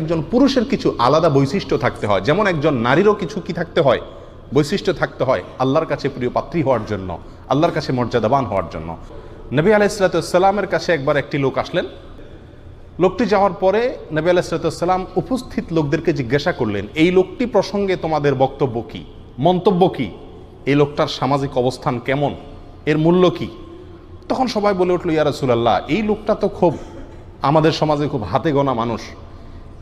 একজন পুরুষের কিছু আলাদা বৈশিষ্ট্য থাকতে হয়। যেমন একজন নারীরও কিছু কি থাকতে হয়? বৈশিষ্ট্য থাকতে হয় আল্লাহর কাছে প্রিয় পাত্রী হওয়ার জন্য, আল্লাহর কাছে মর্যাদাবান হওয়ার জন্য। নবী আলাইসালাতামের কাছে একবার একটি লোক আসলেন। লোকটি যাওয়ার পরে নবী আলাইসালাতাম উপস্থিত লোকদেরকে জিজ্ঞাসা করলেন, এই লোকটি প্রসঙ্গে তোমাদের বক্তব্য কি? মন্তব্য কি? এই লোকটার সামাজিক অবস্থান কেমন? এর মূল্য কি? তখন সবাই বলে উঠল, ইয়া রাসূলুল্লাহ, এই লোকটা তো খুব আমাদের সমাজে খুব হাতে গোনা মানুষ।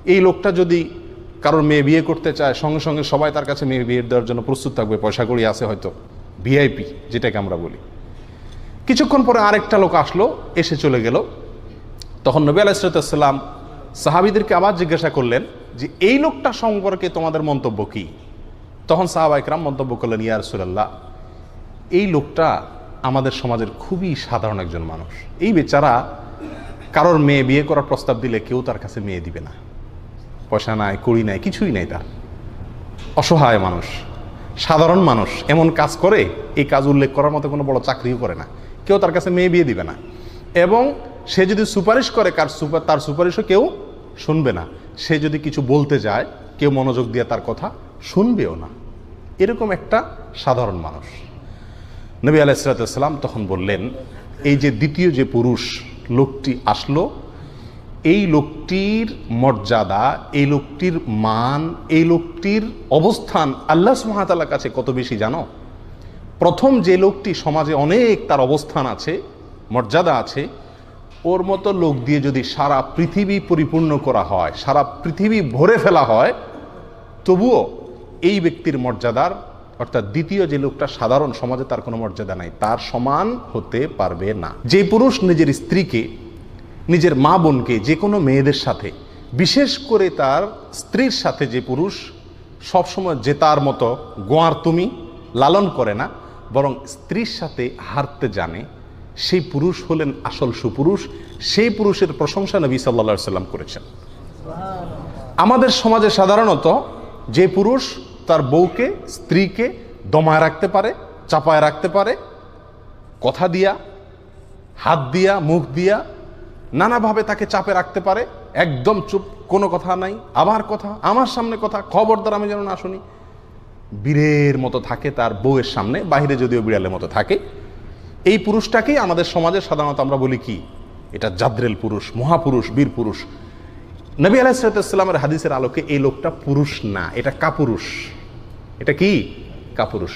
এই লোকটা যদি কারোর মেয়ে বিয়ে করতে চায়, সঙ্গে সঙ্গে সবাই তার কাছে মেয়ে বিয়ে দেওয়ার জন্য প্রস্তুত থাকবে, পয়সা করি আছে হয়তো ভিআইপি যেটাকে আমরা বলি। কিছুক্ষণ পরে আরেকটা লোক আসলো, এসে চলে গেল। তখন নবী আলাইসালাম সাহাবিদেরকে আবার জিজ্ঞাসা করলেন যে, এই লোকটা সম্পর্কে তোমাদের মন্তব্য কী? তখন সাহাবা ইকরাম মন্তব্য করলেন, ইয়া রাসূলুল্লাহ, এই লোকটা আমাদের সমাজের খুবই সাধারণ একজন মানুষ। এই বেচারা কারোর মেয়ে বিয়ে করার প্রস্তাব দিলে কেউ তার কাছে মেয়ে দিবে না। পয়সা নাই, কড়ি নাই, কিছুই নাই তার। অসহায় মানুষ, সাধারণ মানুষ এমন কাজ করে, এই কাজ উল্লেখ করার মতো কোনো বড় চাকরিও করে না। কেউ তার কাছে মেয়ে বিয়ে দিবে না। এবং সে যদি সুপারিশ করে, কার সুপার তার সুপারিশও কেউ শুনবে না। সে যদি কিছু বলতে যায়, কেউ মনোযোগ দিয়ে তার কথা শুনবেও না। এরকম একটা সাধারণ মানুষ। নবী আলাইসালাম তখন বললেন, এই যে দ্বিতীয় যে পুরুষ লোকটি আসলো এই লোকটির মর্যাদা, এই লোকটির মান, এই লোকটির অবস্থান আল্লাহ সুহাতালার কাছে কত বেশি জানো? প্রথম যে লোকটি সমাজে অনেক তার অবস্থান আছে, মর্যাদা আছে, ওর মতো লোক দিয়ে যদি সারা পৃথিবী পরিপূর্ণ করা হয়, সারা পৃথিবী ভরে ফেলা হয়, তবুও এই ব্যক্তির মর্যাদার, অর্থাৎ দ্বিতীয় যে লোকটা সাধারণ সমাজে তার কোনো মর্যাদা নাই, তার সমান হতে পারবে না। যে পুরুষ নিজের স্ত্রীকে নিজের মা বোনকে, যে কোনো মেয়েদের সাথে। বিশেষ করে তার স্ত্রীর সাথে যে পুরুষ সবসময় যে তার মতো গোয়ার তুমি লালন করে না, বরং স্ত্রীর সাথে হারতে জানে, সেই পুরুষ হলেন আসল সুপুরুষ, সেই পুরুষের প্রশংসা নবী সাল্লা সাল্লাম করেছেন। আমাদের সমাজে সাধারণত যে পুরুষ তার বউকে, স্ত্রীকে দমায় রাখতে পারে, চাপায় রাখতে পারে, কথা দিয়া, হাত দিয়া, মুখ দিয়া নানাভাবে তাকে চাপে রাখতে পারে। একদম চুপ, কোনো কথা নাই, আবার কথা, আমার সামনে কথা, খবরদার আমি যেন না শুনি। বীরের মতো থাকে তার বউয়ের সামনে, বাহিরে যদিও বিড়ালের মতো থাকে। এই পুরুষটাকেই আমাদের সমাজে সাধারণত আমরা বলি কি? এটা জাদ্রেল পুরুষ, মহাপুরুষ, বীর পুরুষ। নবী আলাইসালামের হাদিসের আলোকে এই লোকটা পুরুষ না, এটা কাপুরুষ। এটা কি? কাপুরুষ।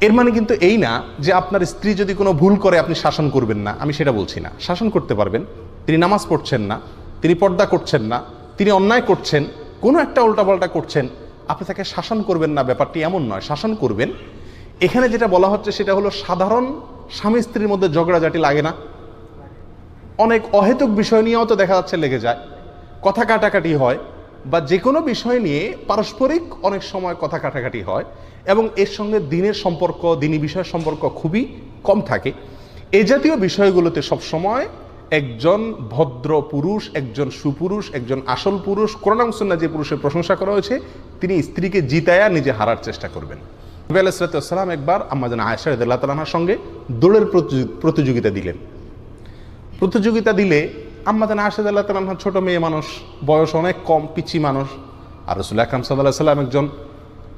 এর মানে কিন্তু এই না যে আপনার স্ত্রী যদি কোনো ভুল করে, আপনি শাসন করবেন না। আমি সেটা বলছি না। শাসন করতে পারবেন। তিনি নামাজ পড়ছেন না, তিনি পর্দা করছেন না, তিনি অন্যায় করছেন, কোনো একটা উল্টাপাল্টা করছেন, আপনি তাকে শাসন করবেন না, ব্যাপারটি এমন নয়, শাসন করবেন। এখানে যেটা বলা হচ্ছে সেটা হলো সাধারণ স্বামী স্ত্রীর মধ্যে ঝগড়াঝাটি লাগে না। অনেক অহেতুক বিষয় নিয়েও তো দেখা যাচ্ছে লেগে যায়। কথা কাটাকাটি হয় বা যে কোনো বিষয় নিয়ে পারস্পরিক অনেক সময় কথা কাটাকাটি হয় এবং এর সঙ্গে দিনের সম্পর্ক, দিনী বিষয়ের সম্পর্ক খুবই কম থাকে। এ জাতীয় বিষয়গুলোতে সবসময় একজন ভদ্র পুরুষ, একজন সুপুরুষ, একজন আসল পুরুষ করোনামসন্না যে পুরুষের প্রশংসা করা হয়েছে, তিনি স্ত্রীকে জিতায়া নিজে হারার চেষ্টা করবেন। নবী আলাইসালাম একবার আমাদের আয়সা রদুল্লাহ তালাহার সঙ্গে দৌড়ের প্রতিযোগিতা দিলেন। প্রতিযোগিতা দিলে আম্মাদান আশাদ আল্লাহ তালাম ছোট মেয়ে মানুষ, বয়স অনেক কম, পিচি মানুষ, আর রসুল আকরাম সাল্লাহ সাল্লাম একজন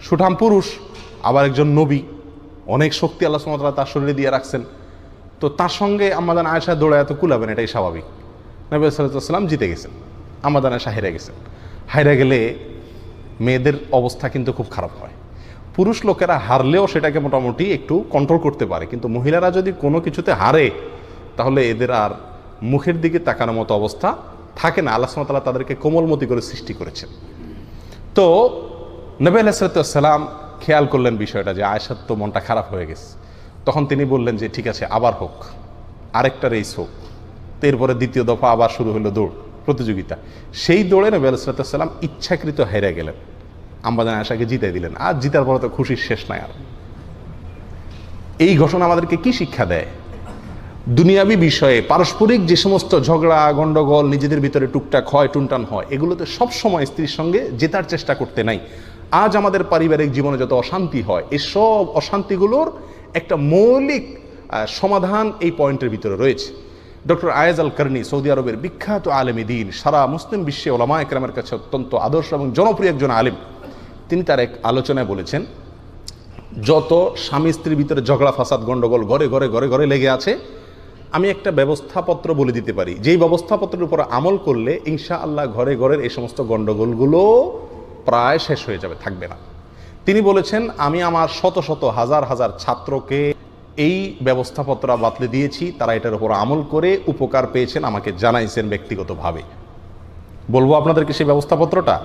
সুঠাম পুরুষ, আবার একজন নবী। অনেক শক্তি আল্লাহ সুমতলা তার শরীরে দিয়ে রাখছেন। তো তার সঙ্গে আমাদান আয়সা দৌড়া এত কুলাবেন এটাই স্বাভাবিক। নবী সাল্লাম জিতে গেছেন। আমাদান আয়সা হেরে গেছেন। হাইরা গেলে মেয়েদের অবস্থা কিন্তু খুব খারাপ হয়। পুরুষ লোকেরা হারলেও সেটাকে মোটামুটি একটু কন্ট্রোল করতে পারে, কিন্তু মহিলারা যদি কোনো কিছুতে হারে, তাহলে এদের আর মুখের দিকে তাকানোর মতো অবস্থা থাকে না। আল্লাহ সাল্লাহ তাদেরকে কোমলমতি করে সৃষ্টি করেছেন। তো নবী আলাইসালাম খেয়াল করলেন বিষয়টা যে আয়সার তো মনটা খারাপ হয়ে গেছে। তখন তিনি বললেন যে, ঠিক আছে, আবার হোক। আরেকটা রেস হোক। তো এরপরে দ্বিতীয় দফা আবার শুরু হলো দৌড়, প্রতিযোগিতা। সেই দৌড়ে নবী আলাইসালাম ইচ্ছাকৃত হেরে গেলেন। আম্বাজান আয়সাকে জিতে দিলেন। আর জিতার পরে তো খুশির শেষ নাই আর। এই ঘটনা আমাদেরকে কি শিক্ষা দেয়? দুনিয়াবি বিষয়ে পারস্পরিক যে সমস্ত ঝগড়া গণ্ডগোল নিজেদের ভিতরে টুকটাক হয়, টুনটান হয়, এগুলোতে সব সময় স্ত্রীর সঙ্গে জেতার চেষ্টা করতে নাই। আজ আমাদের পারিবারিক জীবনে যত অশান্তি হয়, এসব অশান্তিগুলোর একটা মৌলিক সমাধান এই পয়েন্টের ভিতরে রয়েছে। Doctor Ayez al Qarni, Saudi আরবের বিখ্যাত আলেমী দিন, সারা মুসলিম বিশ্বে ওলামা একরামের কাছে অত্যন্ত আদর্শ এবং জনপ্রিয় একজন আলেম। তিনি তার এক আলোচনায় বলেছেন, যত স্বামী স্ত্রীর ভিতরে ঝগড়া, ফাসাদ গণ্ডগোল ঘরে ঘরে ঘরে ঘরে লেগে আছে, আমি একটা ব্যবস্থাপত্র বলে দিতে পারি। যেই ব্যবস্থাপত্রের উপর আমল করলে ইনশা আল্লাহ ঘরে ঘরের এই সমস্ত গণ্ডগোলগুলো প্রায় শেষ হয়ে যাবে, থাকবে না। তিনি বলেছেন, আমি আমার শত শত হাজার হাজার ছাত্রকে এই ব্যবস্থাপত্র বাতলে দিয়েছি। তারা এটার উপর আমল করে উপকার পেয়েছেন আমাকে জানাইছেন ব্যক্তিগতভাবে। বলব আপনাদেরকে সেই ব্যবস্থাপত্রটা?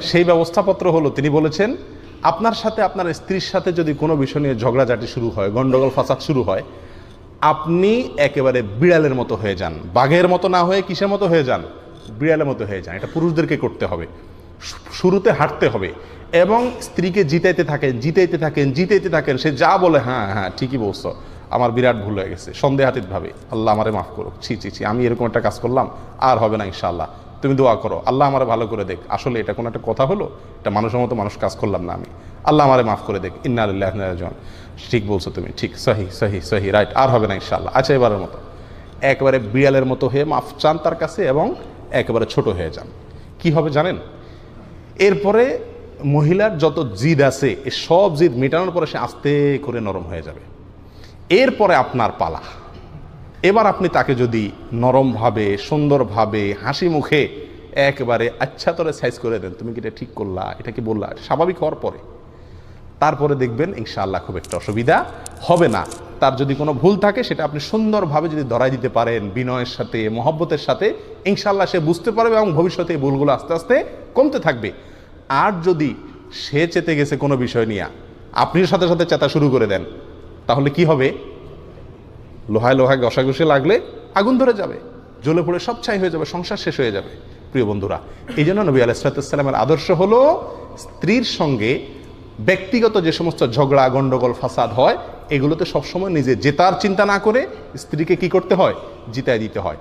সেই ব্যবস্থাপত্র হলো, তিনি বলেছেন, আপনার সাথে আপনার স্ত্রীর সাথে যদি কোনো বিষয় নিয়ে ঝগড়াঝাটি শুরু হয়, গন্ডগোল, ফাসাদ শুরু হয়, আপনি একেবারে বিড়ালের মতো হয়ে যান। বাঘের মতো না হয়ে কিসের মতো হয়ে যান? বিড়ালের মতো হয়ে যান। এটা পুরুষদেরকে করতে হবে। শুরুতে হাঁটতে হবে। এবং স্ত্রীকে জিতাইতে থাকেন জিতাইতে থাকেন জিতাইতে থাকেন, সে যা বলে হ্যাঁ হ্যাঁ ঠিকই বলছো। আমার বিরাট ভুল হয়ে গেছে সন্দেহাতীত ভাবে আল্লাহ আমারে মাফ করো ছি ছি ছি, আমি এরকম একটা কাজ করলাম, আর হবে না ইনশাআল্লাহ। তুমি দোয়া করো, আল্লাহ আমারে ভালো করে দেখ। আসলে এটা কোনো একটা কথা হলো? এটা মানুষের মতো মানুষ কাজ করলাম না আমি। আল্লাহ আমারে মাফ করে দেখ। ইন্না আল্লাহ ঠিক বলছো তুমি, ঠিক, সহি সহি সহি, রাইট, আর হবে না ইনশাআল্লাহ। আচ্ছা এবারের মতো। একেবারে বিড়ালের মতো হয়ে মাফ চান তার কাছে এবং একেবারে ছোট হয়ে যান। কি হবে জানেন? এরপরে মহিলার যত জিদ আছে এই সব জিদ মেটানোর পরে সে আস্তে করে নরম হয়ে যাবে। এরপরে আপনার পালা। এবার আপনি তাকে যদি নরমভাবে, সুন্দরভাবে, হাসি মুখে একবারে আচ্ছা তরে সাইজ করে দেন, তুমি কি এটা ঠিক করলা? এটা কি বললা? স্বাভাবিক হওয়ার পরে। তারপরে দেখবেন ইনশাআল্লাহ খুব একটা অসুবিধা হবে না। তার যদি কোনো ভুল থাকে, সেটা আপনি সুন্দরভাবে যদি ধরাই দিতে পারেন, বিনয়ের সাথে, মহব্বতের সাথে, ইনশাআল্লাহ সে বুঝতে পারবে এবং ভবিষ্যতে এই ভুলগুলো আস্তে আস্তে কমতে থাকবে। আর যদি সে চেতে গেছে কোনো বিষয় নিয়ে, আপনি সাথে সাথে চেতা শুরু করে দেন, তাহলে কি হবে? লোহায় লোহায় ঘষাঘষি লাগলে আগুন ধরে যাবে, জ্বলে পড়ে সব ছাই হয়ে যাবে, সংসার শেষ হয়ে যাবে, প্রিয় বন্ধুরা। এই জন্য নবী আলাইসালামের আদর্শ হলো স্ত্রীর সঙ্গে ব্যক্তিগত যে সমস্ত ঝগড়া গণ্ডগোল ফাসাদ হয়, এগুলোতে সবসময় নিজে জেতার চিন্তা না করে স্ত্রীকে কি করতে হয়? জিতায় দিতে হয়।